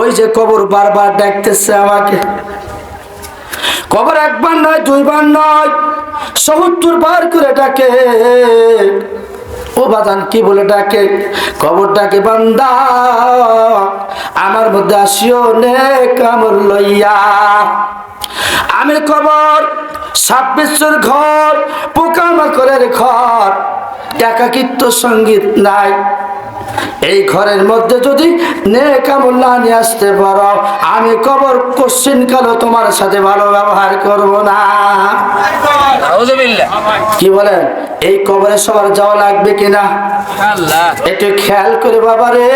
ওই যে কবর বারবার ডাকতেছে আমাকে। কবর একবার নয়, দুইবার নয় সত্তর বার করে ডাকে। ও বাদান কি বলে ডাকে? কবর ডাকে, বান্দা, আমার মধ্যে আসিও নে কামড় লইয়া। আমি কবর ছাব্বিশের ঘর, পোকামাকড়ের ঘর, একাকিত্ব সংগীত নাই। এই ঘরের মধ্যে যদি নিয়ে আসতে পারো আমি কবর কোশ্চিন কালো তোমার সাথে ভালো ব্যবহার করব না। কি বলেন? এই কবরে সবার যাওয়া লাগবে কিনা? একটু খেয়াল করে বাবা রে।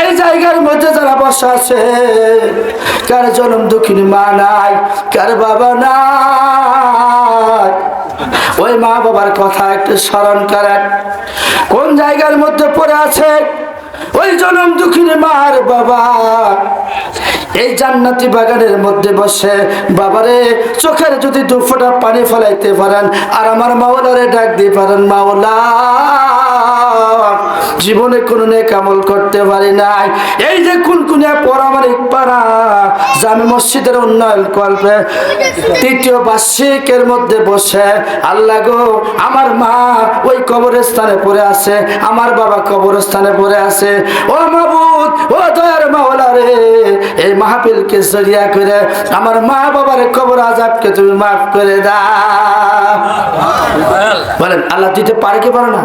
এই জায়গার মধ্যে যারা বসা আছে কার জন্ম দুঃখিনী মা নাই কার বাবা নাই। ওই মা বাবার কথা একটু স্মরণ করেন। কোন জায়গার মধ্যে পড়ে আছে? ওই জনম দুঃখিনী মার বাবা। এই জান্নাতি বাগানের মধ্যে বসে বাবারে চোখের যদি দু ফোঁটা পানি ফেলাইতে পারেন, আর আমার মাওলারে ডাক দিয়ে পারেন মাওলা। জীবনে কোনো নেক আমল করতে পারি নাই। এই যে কুনকুনিয়া পরামানিক পাড়া জামে মসজিদের উন্নয়ন কল্পে তৃতীয় বার্ষিকের মধ্যে বসে আল্লাহ গো আমার মা ওই কবরস্থানে পড়ে আছে আমার বাবা কবরস্থানে পড়ে আছে। ও মাবুদ ও দয়ার মাওলা রে এই মাহফিলকে জরিয়া করে আমার মা বাবার কবর আজাবকে তুমি মাফ করে দাও। বলেন আল্লাহ দিতে পারে কি পারে না?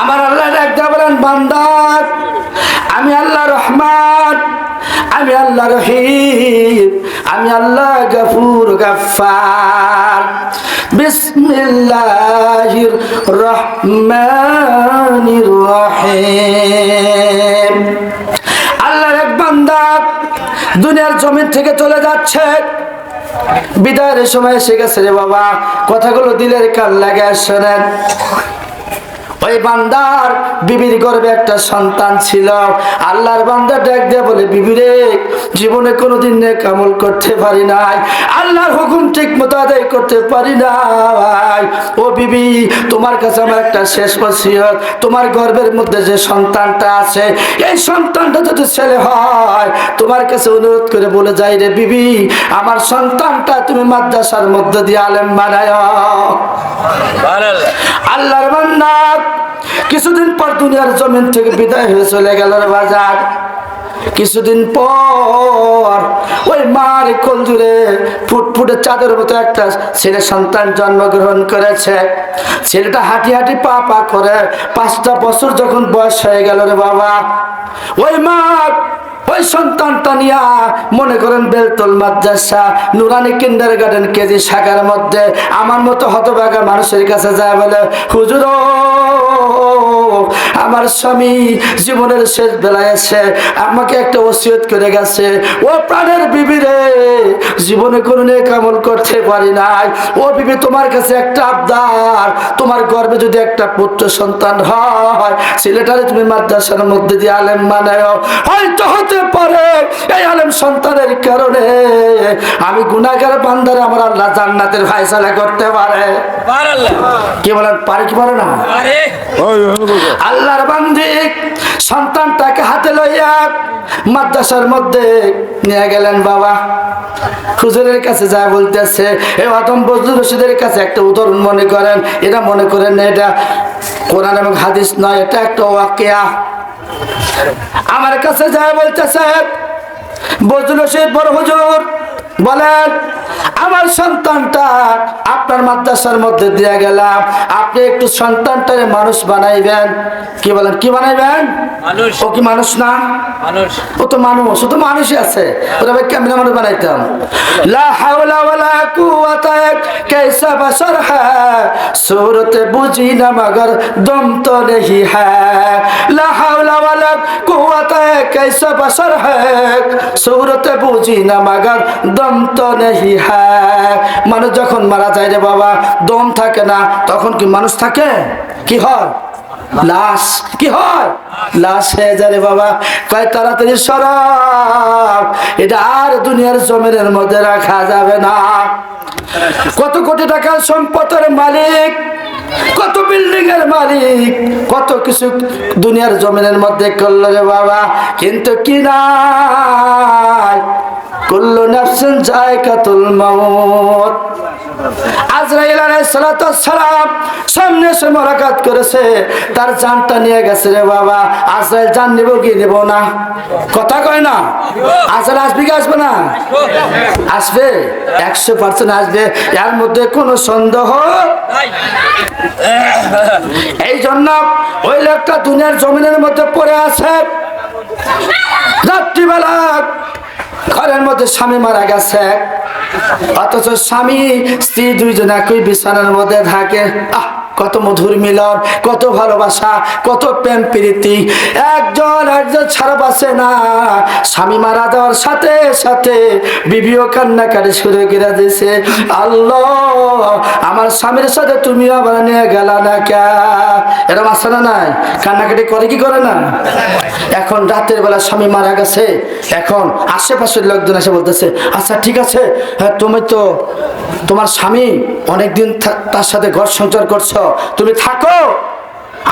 আমার আল্লাহ ডাকতে বলেন বান্দার আমি আল্লাহ রহমান, আমি আল্লাহ রহিম, আমি আল্লাহ গফুর গফার বিসমিল্লাহির রহমানির রহিম। আল্লাহর এক বান্দা দুনিয়ার জমিন থেকে চলে যাচ্ছে। বিদায়ের সময় এসে গেছে রে বাবা, কথাগুলো দিলের কান লাগে শোনেন। ওই বান্দার বিবির গর্বে একটা সন্তান ছিল। আল্লাহর বান্দা ডাক দিয়ে বলে বিবি রে জীবনে কোনোদিন নেক আমল করতে পারি নাই। আল্লাহর হুকুম ঠিক মতো আদায় করতে পারি নাই। ও বিবি তোমার কাছে আমার একটা শেষ বসিয়ত তোমার গর্বের মধ্যে যে সন্তানটা আছে এই সন্তানটা যদি ছেলে হয় তোমার কাছে অনুরোধ করে বলে যাই রে বিবি আমার সন্তানটা তুমি মাদ্রাসার মধ্যে দিয়ে আলেম বানায়। আল্লাহর বান্দা কিছুদিন পর দুনিয়ার জমিন থেকে বিদায় হয়ে চলে গেল বাজার। কিছুদিন পর ওই মার কোল জুড়ে ফুটফুটে চাঁদের মতো একটা ছেলে সন্তান জন্মগ্রহণ করেছে। ছেলেটা হাঁটি হাঁটি পা পা করে পাঁচটা বছর যখন বয়স হয়ে গেল রে বাবা। ওই মা ওই সন্তানটা নিয়া মনে করেন বেলতল মাদ্রাসা, নুরানি কিন্ডার গার্ডেন কেজি শাখার মধ্যে আমার মতো হতভাগা মানুষের কাছে যায় বলে, হুজুর আমার স্বামী জীবনের শেষ বেলায় এসে আমাকে একটা ওসিয়ত করে গেছে। ও প্রাণের বিবি রে, জীবনে কোনো নেক আমল করতে পারি নাই। ও বিবি তোমার কাছে একটা আবদার, তোমার গর্বে যদি একটা পুত্র সন্তান হয়, ছেলেটারে তুমি মাদ্রাসার মধ্যে দিয়ে আলেম বানায় হয়তো হতে পারে এই আলেম সন্তানের কারণে আমি গুনাগার বান্দারে আমার আল্লাহ জান্নাতের ফায়সালা করতে পারে। কি বলেন পারে কি পারে। না আল্লাহর বান্দি সন্তানটাকে হাতে লইয়া মাদ্রাসার মধ্যে নিয়ে গেলেন বাবা। হুজুরের কাছে যা বলতেছে এ আদম বজলুর রশিদের কাছে একটা উদাহরণ মনে করেন এটা মনে করেন না এটা কোরআন এবং হাদিস নয় এটা একটা ওয়াকিয়া। আমার কাছে যা বলতেছে বজলুর রশিদ বড় হুজুর বলেন আমার সন্তানটা আপনার মাদ্রাসার মধ্যে দিয়ে গেলাম আপনি একটু সন্তানটারে মানুষ বানাইবেন। কি বলেন কি বানাইবেন? মানুষ। ও কি মানুষ না? মানুষ। ও তো মানুষ ও তো মানুষই আছে। ওরা ভাই কেমন মানুষ বানাইতাম? লা হাওলা কুয়াতাক কেসা বাসর হ্যা সুরত বুঝি না মগর দম তো নেহি হ্যাঁ লা হাওলা ওয়ালা কুয়াতা কেসা বাসর হ্যাঁ সুরত বুঝি না মগর দম তো নেহি হ্যাঁ মানুষ যখন মারা যায় রে বাবা, দম থাকে না, তখন কি মানুষ থাকে? কি হয়? লাশ, কি হয়? লাশ হয়ে যায় রে বাবা। কয়, তাড়াতাড়ি সরাব এটা আর দুনিয়ার জমিনের মধ্যে রাখা যাবে না। কত কোটি টাকার সম্পদের মালিক, কত বিল্ডিং এর মালিক, কত কিছু দুনিয়ার জমিনের মধ্যে করল রে বাবা। কিন্তু কি নাই? কুল্লু নাফসিন জায়কাতুল মাউত। আজরাইল আলাইহিস সালাতু সালাম সামনে এসে মোলাকাত করেছে। তার জানটা নিয়ে গেছে রে বাবা। আজরাইল জান নিব কি নেব না? কথা কয় না? আজরাইল আসবে কি আসবে না? আসবে। একশো পার্সেন্ট আসবে। এর মধ্যে কোনো সন্দেহ? এই জন্য ওই লোকটা দুনিয়ার জমিনের মধ্যে পড়ে আছে। রাত্রিবেলা ঘরের মধ্যে স্বামী মারা গেছে। অথচ স্বামী, স্ত্রী দুইজন একই বিছানার মধ্যে থাকে। আহ, কত মধুর মিলন, কত ভালোবাসা, কত প্রেম প্রীতি। একজন একজন ছাড়া বাসে না। স্বামী মারা যাওয়ার সাথে সাথে বিবিও কান্নাকাটি শুরু করে দিছে আল্লাহ, আমার স্বামীর সাথে তুমি আবার নিয়ে গেলা না কে? এরকম আসে না নাই? কান্নাকাটি করে কি করে না? এখন রাতের বেলা স্বামী মারা গেছে। এখন আশেপাশের লোকজন এসে বলতেছে আচ্ছা ঠিক আছে হ্যাঁ তুমি তো তোমার স্বামী অনেকদিন তার সাথে ঘর সঞ্চার করছ, তুমি থাকো।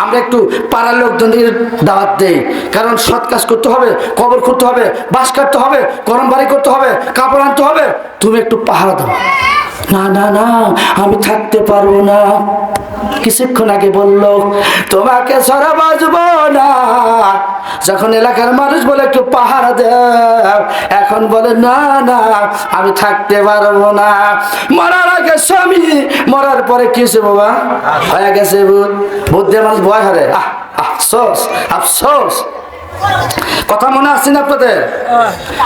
আমরা একটু পাড়ার লোকজনদের দাওয়াত দেই। কারণ সৎ কাজ করতে হবে, কবর করতে হবে বাস কাটতে হবে, গরম বাড়ি করতে হবে, কাপড় আনতে হবে। তুমি একটু পাহারা দাও। না না না, আমি থাকতে পারব না। কিছুক্ষণ আগে বলল, তোমাকে সারা বাজবো না। যখন এলাকার মানুষ বলে, একটু পাহারা দেও। এখন বলে, না না, আমি থাকতে পারব না। মরার আগে স্বামী মরার পরে কিছু বাবা? হয়ে গেছে বুদ্ধের মানুষ ভয় হারে। আহ, আফসোস আফসোস। কথা মনে আসছে না আপনাদের?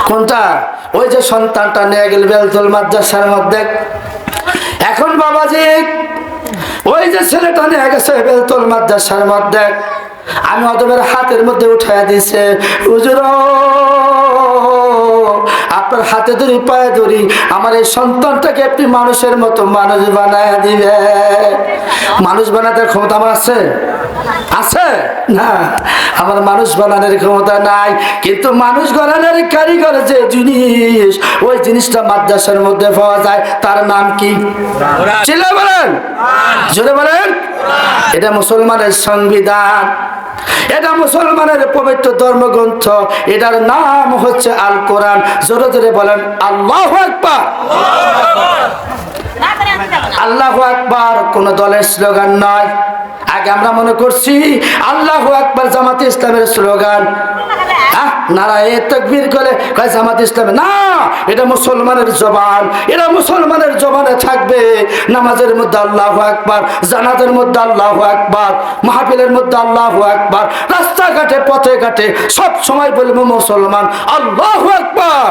কোনটা? ওই যে সন্তানটা নিয়ে গেল বেলতল মাদ্রাসার মধ্যে। এখন বাবাজি, ওই যে ছেলেটা নিয়ে গেছে বেলতল মাদ্রাসার মধ্যে। আমি অদমের হাতের মধ্যে উঠাইয়া দিছে হুজুর আপনার হাতে ধরি, পায়ে ধরি, আমার এই সন্তানটাকে একটি মানুষের মতো মানুষ বানায় দিবে। মানুষ বানাতে ক্ষমতা আমার আছে? আছে? না আমার মানুষ বানানোর ক্ষমতা নাই কিন্তু মানুষ বানানোর কারিগর যে জিনিস ওই জিনিসটা মাদ্রাসার মধ্যে পাওয়া যায় তার নাম কি? ছিল বলেন? জোরে বলেন? এটা মুসলমানের সংবিধান। এটা মুসলমানের পবিত্র ধর্মগ্রন্থ। এটার নাম হচ্ছে আল কোরআন জোরে জোরে বলেন আল্লাহ আল্লাহ আকবার কোন দলের স্লোগান নয়। আগে আমরা মনে করছি আল্লাহ আকবর জামাতে ইসলামের স্লোগান। রাস্তায় না, এটা মুসলমানের জবান। এটা মুসলমানের জবানে থাকবে। নামাজের মধ্যে আল্লাহ জানাজের মধ্যে আল্লাহ মাহফিলের মধ্যে আল্লাহ রাস্তাঘাটে পথে ঘাটে, সব সময় বলব মুসলমান, আল্লাহ একবার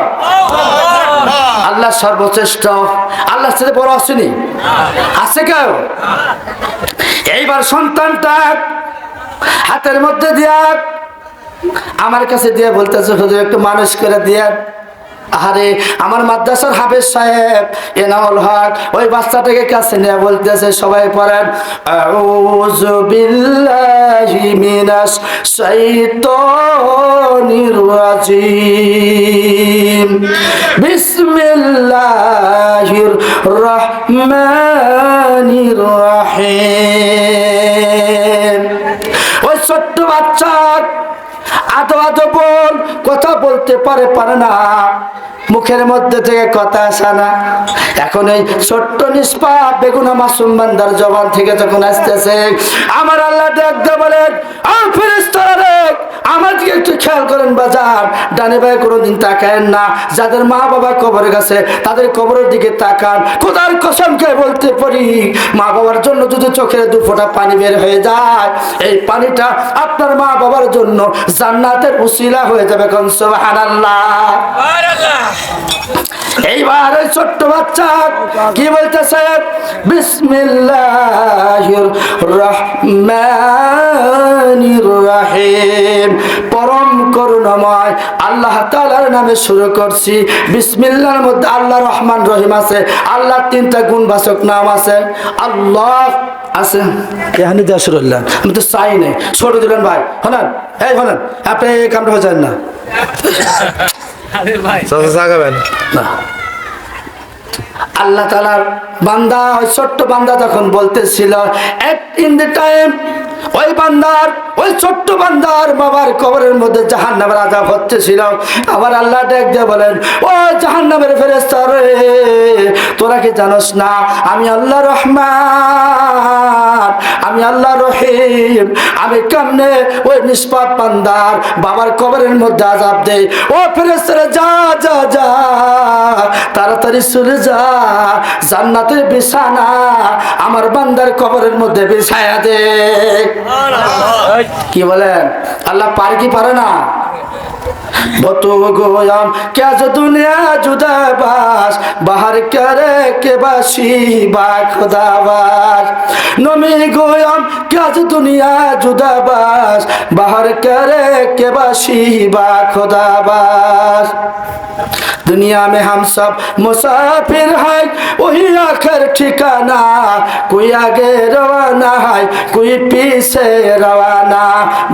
আল্লাহ সর্বশ্রেষ্ঠ। আল্লাহ সাথে বড় আসেনি আছে কেউ? এইবার সন্তানটা হাতের মধ্যে দিয়া, আমার কাছে দিয়ে বলতেছে, হুজুর, একটু মানুষ করে দিয়ে। আরে আমার মাদ্রাসার হাফেজ সাহেব, এনামুল হক, ওই বাচ্চাটাকে কাছে নিয়ে বলতেছে, সবাই পড়েন, আউযু বিল্লাহি মিনাশ শাইতানির রাজিম। বিসমিল্লাহির রহমানির রহিম। ওই ছোট্ট বাচ্চা আদো আদো বল কথা বলতে পারে পারে না। মুখের মধ্যে থেকে কথা আসে না। এখন এই ছোট্ট নিষ্পাপ বেগুনা মাসুম বান্দার জবান থেকে যখন আসতেছে, আমার আল্লাহ দেখতে বলেন আমার দিকে একটু খেয়াল করেন বাজার। ডানে বায়ে কোনোদিন তাকায়েন না। যাদের মা বাবা কবরে গেছে, তাদের কবরের দিকে তাকান। খোদার কসমকে বলতে পারি মা বাবার জন্য যদি চোখের দু ফোঁটা পানি বের হয়ে যায়, এই পানিটা আপনার মা বাবার জন্য জান্নাতের উসিলা হয়ে যাবে কোন সুবহানাল্লাহ। সুবহানাল্লাহ। এইবার ওই ছোট্ট বাচ্চা কি বলতেছে? বিসমিল্লাহির রহমানির রহিম। পরম করুণাময় আল্লাহ তাআলার নামে শুরু করছি। বিসমিল্লাহর মধ্যে আল্লাহ রহমান রহিম আছে। আল্লাহর তিনটা গুণবাচক নাম আছে। আল্লাহ আছে। আমি তো চাই নাই। ছোট দিলেন ভাই, হলেন? এই হলেন, আপনি এই কামটা না। আল্লাহ তালার বান্দা ওই ছোট্ট বান্দা তখন বলতেছিল এট ইন দ্য টাইম ওই বান্দার ওই ছোট্ট বান্দার বাবার কবরের মধ্যে জাহান নামের আজাব হচ্ছেছিল আবার আল্লাহ ডেক বলেন ও জাহান নামের ফেরেস্তা রে তোরা কি জানোস না আমি আল্লাহ রহমান আমি আল্লাহ রহিম আমি কেমনে? ওই নিষ্পাপ পান্দার বাবার কবরের মধ্যে আজাব দেই। ও ফেরেস্তারা যা যা যা তাড়াতাড়ি চলে যা। জান্নাতে বিছানা আমার বান্দার কবরের মধ্যে বিছায়া দে। কি বলেন? আল্লাহ পারে কি পারে না? बतो गोयाम क्या जो दुनिया जुदा बास बाहर करे के बासी बा खुदाबास नमी गोयाम क्या जो दुनिया जुदा बास बाहर करे के बासी बा खुदाबास दुनिया में हम सब मुसाफिर है वही आखिर ठिकाना कोई आगे रवाना है कोई पीछे रवाना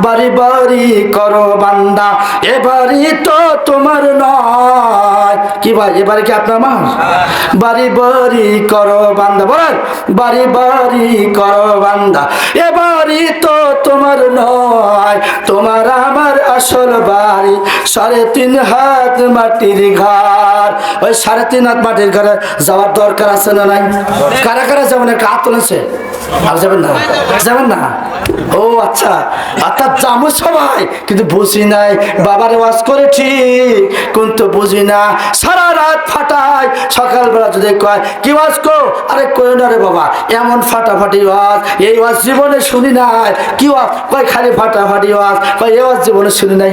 बारी बारी करो बंदा ए बार এবারই তো তোমার নয়। কি ভাই এবারে কি আপনার মা? বাড়ি বাড়ি করো বান্দা, বলেন, বাড়ি বাড়ি করো বান্দা, এ বাড়ি তো তোমার নয়। তোমার আমার আসল বাড়ি, সাড়ে তিন হাত মাটির ঘর ওই সাড়ে তিন হাত মাটির ঘরে যাওয়ার দরকার আছে না নাই? কারা কারা যাবেন একটা হাত তুলেছে আর যাবেন না? যাবেন না? ও আচ্ছা। অর্থাৎ যাব সবাই, কিন্তু বুঝি নাই। বাবার ওয়াজ করে ঠিক, কিন্তু বুঝি না। সারা রাত ফাটায়। সকালবেলা যদি কয়, কি ওয়াজ কো আরে কই না রে বাবা, এমন ফাটাফাটি ওয়াজ এই ওয়াজ জীবনে শুনি নাই। কি ওয়াজ কয় খালি ফাটাফাটি ওয়াজ কয় এই ওয়াজ জীবনে শুনি নাই।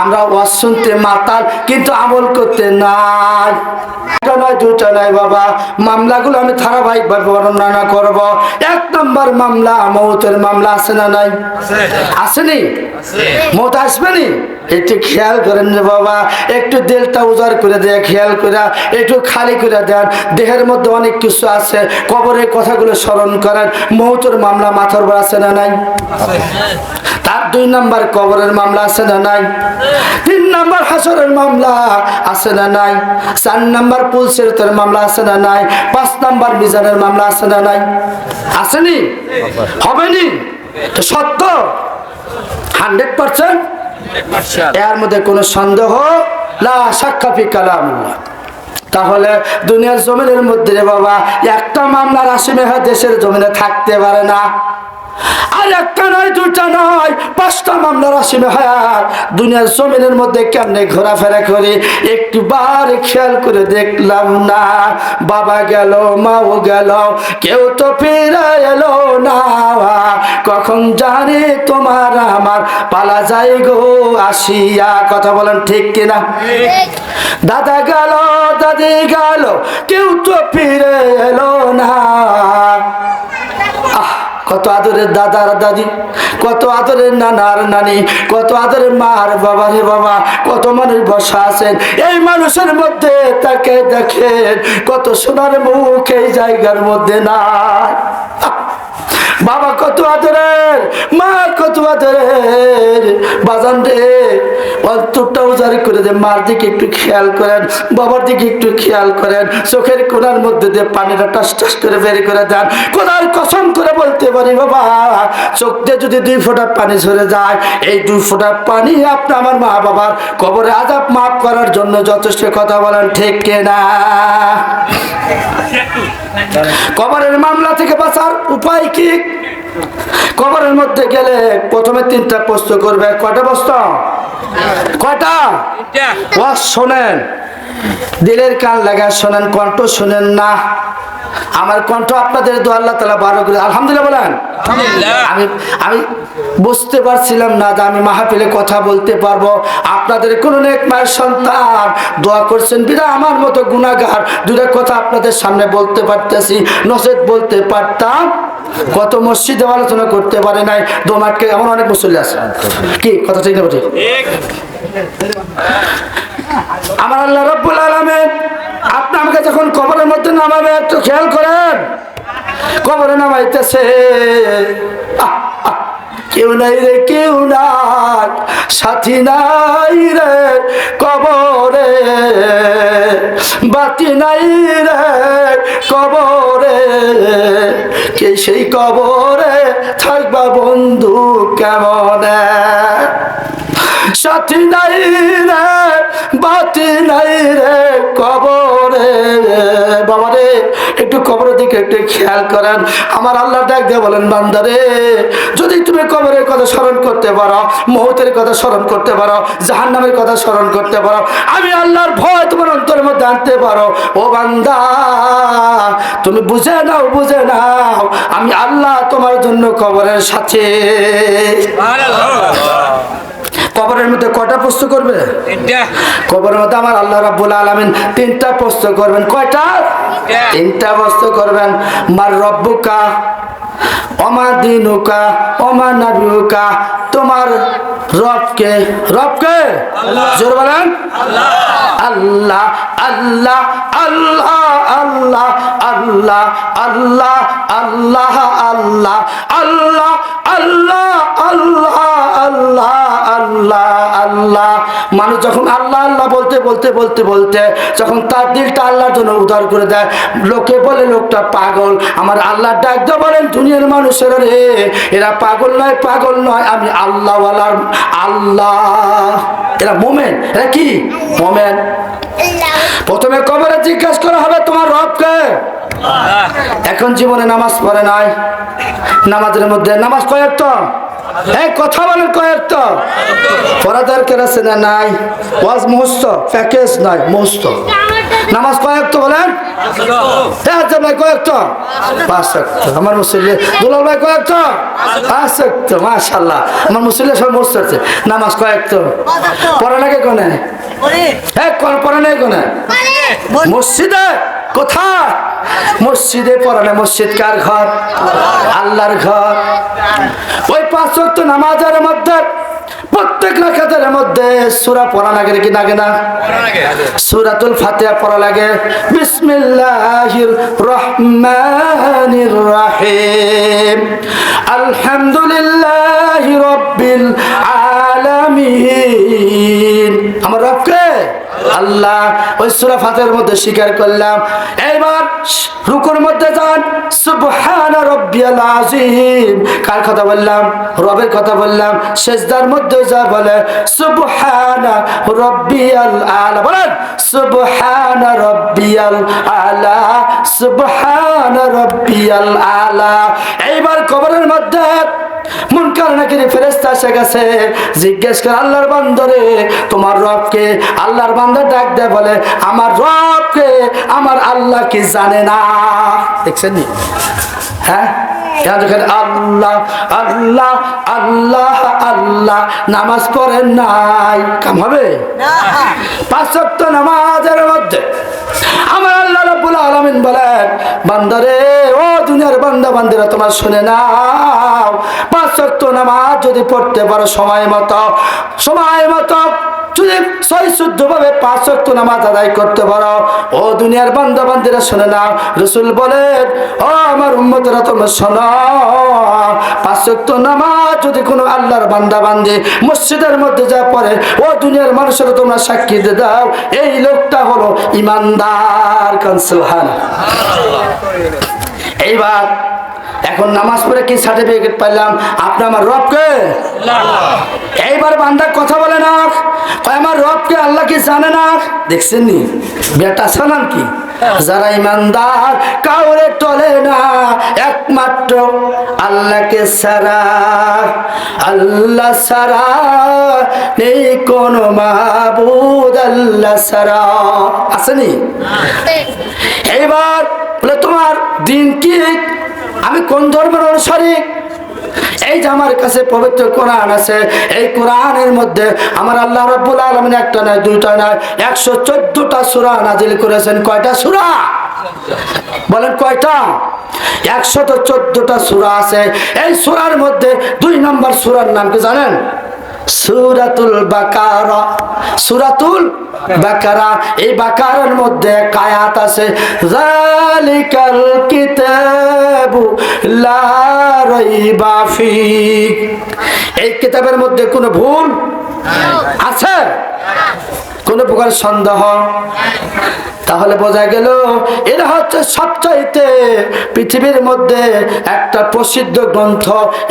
আমরা ওয়াজ শুনতে মাতাল, কিন্তু আমল করতে নাই। নয় দুটা নয় বাবা। মামলাগুলো আমি ধারাবাহিকভাবে বর্ণনা করব। এক নম্বর মামলা মৌতের মামলা আছে না নাই? আসেনি? মত আসবেনি? একটু খেয়াল করেন রে বাবা। একটু দিলটা উজাড় করে দেয় খেয়াল করে। একটু খালি করে দেন। দেহের মধ্যে অনেক কিছু আছে। কবরের কথাগুলো স্মরণ করেন। মৌতের মামলা মাথার উপর আছে না নাই? তার দুই নাম্বার কবরের মামলা আছে না নাই? তিন নাম্বার হাসরের মামলা আছে না নাই? চার নাম্বার পুলসের তোর মামলা আছে না নাই? পাঁচ নাম্বার মিজানের মামলা আছে না নাই? আসেনি হবেনি তো সত্য? Hundred percent? এর মধ্যে কোনো সন্দেহ? লা সাক্ষাফি কালামুল্লাহ। তাহলে দুনিয়ার জমিনের মধ্যে বাবা একটা মামলার আসামে হয় দেশের জমিনে থাকতে পারে না। আর একটা নয় দুটা নয় পাঁচটা মামলার আসামে হয়। দুনিয়ার জমিনের মধ্যে কেমনে ঘোরাফেরা করে একটু বার খেয়াল করে দেখলাম না। বাবা গেল মাও গেল কেউ তো ফিরে এলো না। কখন জানে তোমার আমার পালা যায় গো আসিয়া কথা বলেন ঠিক কিনা? দাদা গেল দাদি গেল কেউ তো ফিরে এলো না। কত আদরের দাদার দাদি, কত আদরের নানার নানি, কত আদরের মার বাবা রে বাবা, কত মানুষ বসা আছেন এই মানুষের মধ্যে তাকে দেখেন, কত সোনার মুখ এই জায়গার মধ্যে আহ! বাবা কত আদরের, মা কত আদরের, বাজান রে অন্তরটা উজারি করে দেন, মার দিকে একটু খেয়াল করেন, বাবার দিকে একটু খেয়াল করেন, চোখের কোনার মধ্যে দিয়ে পানিটা টাস টাস করে বের করে দেন। কোনার কসম করে বলতে পারি, বাবা, চোখ দিয়ে যদি দুই ফোঁটা পানি ঝরে যায়, এই দুই ফোঁটা পানি আপনি আমার মা বাবার কবরে আজাব মাফ করার জন্য যথেষ্ট কথা বলেন, ঠিক কেনা? কবরের মামলা থেকে বাঁচার উপায় কি? কবরের মধ্যে গেলে প্রথমে তিনটা প্রশ্ন করবে, কয়টা প্রশ্ন? কয়টা? ও শোনেন। দিলের কান লাগা শোনেন কণ্ঠ শোনেন না। আমার কণ্ঠ আপনাদের দু আল্লাহ তালা বারো করে আলহামদুলিল্লাহ বলেন। আমি আমি বুঝতে পারছিলাম না যে আমি মাহফিলে কথা বলতে পারব। আপনাদের কোনো নেক মায়ের সন্তান দোয়া করছেন বিরা আমার মতো গুণাগার দুটা কথা আপনাদের সামনে বলতে পারতেছি নসেদ বলতে পারতাম। কত মসজিদে আলোচনা করতে পারে নাই দোমাটকে এমন অনেক মুসল্লি আছে। কি কথা ঠিক না ঠিক আমার আল্লাহ রব্বুল যখন কবরের মধ্যে নামাবে, একটু খেয়াল করেন। কবরে নামাইতেছে। কেউ নাই রে, কেউ নাই, সাথী নাই রে কবরে। বাতি নাই রে কবরে। কে সেই কবরে থাকবা বন্ধু কেমন? সাথী নাই রে, বাতি নাই রে, কবরে বাবা রে, একটু কবরের দিকে একটু খেয়াল করেন। আমার আল্লাহ ডাক দিয়ে বলেন বান্দারে যদি তুমি কবরের কথা স্মরণ করতে পারো, মহতের কথা স্মরণ করতে পারো, জাহান্নামের কথা স্মরণ করতে পারো, আমি আল্লাহর ভয় তোমার অন্তরের মধ্যে আনতে পারো। ও বান্দা, তুমি বুঝে নাও বুঝে নাও, আমি আল্লাহ তোমার জন্য কবরের সাথে। কবরের মধ্যে কটা প্রশ্ন করবে কবরের মধ্যে আমার আল্লাহ রাব্বুল আলামিন তিনটা প্রশ্ন করবেন কয়টা তিনটা প্রশ্ন করবেন মার রব্বুকা অমা দিনুকা অমা নাবিউকা তোমার রবকে রবকে জোর বলেন আল্লাহ আল্লাহ আল্লাহ আল্লাহ আল্লাহ আল্লাহ আল্লাহ আল্লাহ আল্লাহ আল্লাহ আল্লাহ আল্লাহ আল্লাহ আল্লাহ। মানুষ যখন আল্লাহ আল্লাহ বলতে বলতে বলতে বলতে যখন তার দিলটা আল্লাহর জন্য উদ্ধার করে দেয় লোকে বলে লোকটা পাগল। আমার আল্লাহ ডাক দিয়ে বলেন দুনিয়ার মানুষের রে এরা পাগল নয় পাগল নয়। আমি আল্লাহ আল্লাহ। এরা মোমেন। এরা কি? মোমেন। প্রথমে কবরে জিজ্ঞাসা করা হবে তোমার রবকে এখন জীবনে নামাজ পড়ে নাই। নামাজের মধ্যে নামাজ কয়েকট এই কথা বলেন না? নাই। ওয়াজ মুহস্ত প্যাকেজ নাই মুহস্ত নামাজ বলেন? আচ্ছা ভাই পাঁচ আমার মুসল্লি দুলাল ভাই পাঁচ মাশাল্লাহ আমার মুসল্লি সব মুস্ত আছে। নামাজ পড়া কোনে? হ্যাঁ পড়া নেই কোনে? মসজিদে? কোথায়? মসজিদে পড়ানো মসজিদ কার ঘর? আল্লাহর ঘর। ওই পাঁচ ওয়াক্ত নামাজের মধ্যে প্রত্যেক রাখাতের মধ্যে সুরা পড়া লাগে কি লাগে না? সুরাতুল ফাতিহা পড়া লাগে। বিসমিল্লাহির রহমানির রহিম। আলহামদুলিল্লাহি রাব্বিল আলামিন। আমার রবকে আল্লাহ ওই সুরা ফাতের মধ্যে স্বীকার করলাম। এইবার রুকুর মধ্যে যান। সুবহান রব্বিয়াল আযীম। কার কথা বললাম? রবের কথা বললাম। সেজদার মধ্যে যা বলে, সুবহান রব্বিয়াল আলা। বলেন, সুবহান রব্বিয়াল আলা, সুবহান রব্বিয়াল আলা। এইবার কবরের মধ্যে মুনকার ফেরেস্তা এসে গেছে। জিজ্ঞেস করে আল্লাহর বান্দরে তোমার রবকে? আল্লাহর বান্দা ডাক দেয় বলে আমার রবকে আমার আল্লাহ কি জানে না? দেখছেন নি? হ্যাঁ? আল্লাহ আল্লাহ আল্লাহ আল্লাহ নামাজ পড়েন নাই। কাম হবে? পাঁচ নামাজের মধ্যে আমার আল্লাহ রাব্বুল আলামিন বলেন, বান্দারে, ও দুনিয়ার বান্দা, বান্দিরা, তোমার শুনে নাও। পাঁচ সপ্ত নামাজ যদি পড়তে পারো সময় মতো সময় মতো যদি ভাবে পাঁচ শক্ত নামাজ আদায় করতে পারো, ও দুনিয়ার বান্দা রসুল বলেন, ও আমার উম্মতেরা, তোমরা শোনো। পাঁচ শক্ত নামাজ যদি কোনো আল্লাহর বান্দি মসজিদের মধ্যে যা পড়ে, ও দুনিয়ার মানুষেরা তোমরা সাক্ষী দিয়ে দাও। এই লোকটা হলো ইমানদার। এইবার এখন নামাজ পড়ে কি সার্টিফিকেট পাইলাম? আপনি আমার রবকে? এইবার বান্দা কথা বলে না। আমার রবকে আল্লাহ কি জানে না? দেখছেন নি? বেটা শোনান কি? যারা ইমানদার, কাউরে টলে না। একমাত্র আল্লাহকে সারা আল্লাহ সারা নেই কোন মাহবুদ আল্লাহ সারা আসেনি? এইবার বলে, তোমার দিন কি? আমি কোন ধর্মের অনুসারী? এই যে আমার কাছে পবিত্র কোরআন আছে, এই কোরআনের মধ্যে আমার আল্লাহ রব্বুল আলমিন একটা নয়, দুইটা নয়, একশো চোদ্দটা সুরা নাজিল করেছেন। কয়টা সুরা? বলেন কয়টা? একশত চোদ্দটা সুরা আছে। এই সুরার মধ্যে দুই নম্বর সুরার নাম কি জানেন? সুরাতুল বাকারা। সুরাতুল বাকারা। এই বাকারার মধ্যে কায়াত আছে জালিকাল কিতাবু লা রাইবা ফি এই কিতাবের মধ্যে কোনো ভুল আছে? কোন প্রকার সন্দেহ? তাহলে বোঝা গেল, এরা হচ্ছে সবচাইতে পৃথিবীর মধ্যে একটা প্রসিদ্ধ গ্রন্থ।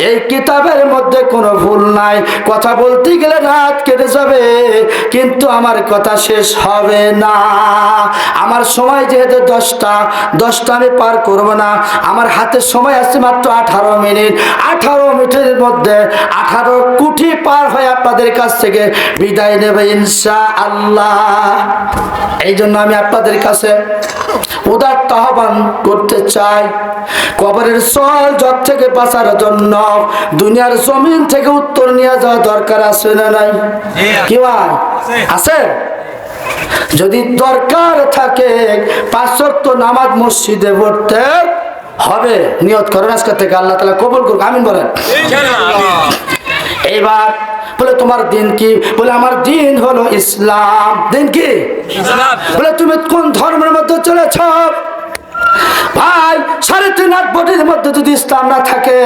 এই কিতাবের মধ্যে কোনো ভুল নাই। কথা বলতে গেলে রাত কেটে যাবে, কিন্তু আমার কথা শেষ হবে না। আমার সময় যেহেতু দশটা দশটা আমি পার করব না। আমার হাতে সময় আছে মাত্র আঠারো মিনিট। আঠারো মিনিটের মধ্যে আঠারো কোটি পার হয়ে আপনাদের কাছ থেকে বিদায় নেবে ইনশা আল্লাহ এই জন্য আমি আপনাদের কাছে উদার আহ্বান করতে চাই কবরের সল জগ থেকে বাঁচার জন্য দুনিয়ার জমিন থেকে উত্তর নিয়ে যাওয়া দরকার আছে না নাই? কি আছে? যদি দরকার থাকে পাঁচক্ত নামাজ মসজিদে পড়তে হবে। নিয়ত করেন আজকে থেকে আল্লাহ তালা কবুল করুক আমিন বলেন। এইবার বলে তোমার দিন কি? বলে আমার দিন হলো ইসলাম। দিন কি? বলে তুমি কোন ধর্মের মধ্যে চলেছ? ভাই সাড়ে তিন আট বটির মধ্যে যদি ইসলাম না থাকে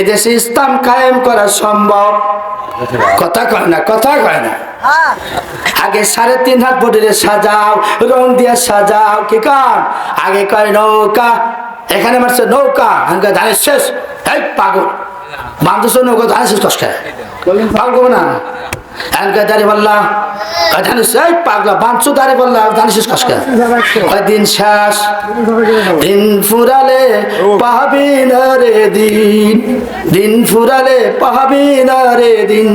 এদেশে ইসলাম কায়েম করা সম্ভব। কথা কয় না কথা কয় না। আগে সাড়ে তিন হাত বটিরে সাজাও রং দিয়ে সাজাও কি কান আগে কয় নৌকা এখানে মারছে নৌকা ধানের শেষ। এই পাগল। বান্ধব নৌকা ধানের শেষ কষ্ট না। বললাম ধানের শেষ এই পাগলা কষ্ট দিন দিন ফুরালে রে দিন দিন ফুরালে না রে দিন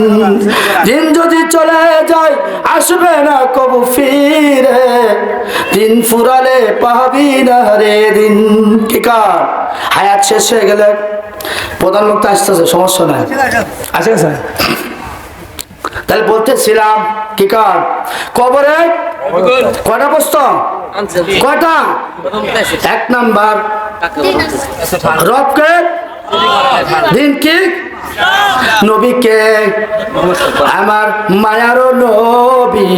দিন যদি চলে যায়, আসবে না কবু ফিরে, দিন ফুরালে পাবি না রে দিন। কি কার? হায়াত শেষ হয়ে গেলে প্রধান লোকটা আসতেছে সমস্যা নাই। আছে। স্যার। তাহলে বলতেছিলাম কি কার? কবরে? কয়টা প্রশ্ন? কয়টা? এক নাম্বার। রবকে? দিন কি নবীকে আমার মায়ার নবী,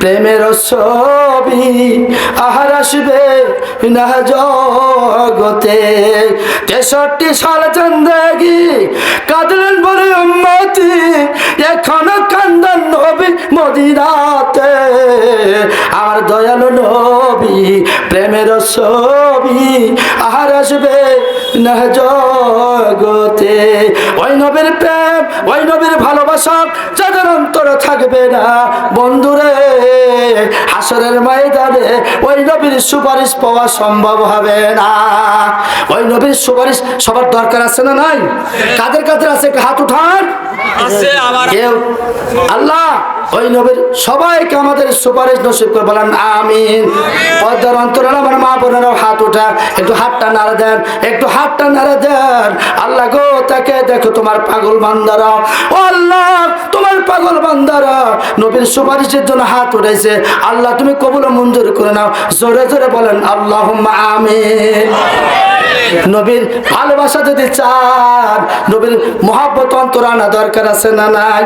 প্রেমের ছবি, আহার আসবে না জগতে। তেষট্টি সাল চন্দ্রগি কাঁদলেন বলে উম্মতি, এখনও কান্দন নবী মদিনাতে। আমার দয়ালু নবী, প্রেমের ছবি, আহার আসবে না জগতে ওই নবীর প্রেম ওই ভালোবাসা যাদের অন্তরে থাকবে না। বন্ধুরে হাসরের ময়দানে ওই নবীর সুপারিশ পাওয়া সম্ভব হবে না। ওই নবীর সুপারিশ সবার দরকার আছে না নাই? কাদের কাদের আছে? একটা হাত উঠান। আল্লাহ ওই নবীর সবাইকে আমাদের সুপারিশ নসিব করে বলেন আমিন। পদ্মার অন্তর আমার মা বোনেরাও হাত উঠা একটু হাতটা নাড়া দেন একটু হাতটা নাড়া দেন। আল্লাহ গো তাকে দেখো তোমার পাগল বান্দারা। ও আল্লাহ তোমার পাগল বান্দারা। নবীর সুপারিশের জন্য হাত উঠেছে আল্লাহ তুমি কবুল মঞ্জুর করে নাও। জোরে জোরে বলেন আল্লাহ নবীর ভালোবাসা যদি চান, নবীর মহাব্বত, অন্তর আনা দরকার আছে না নাই?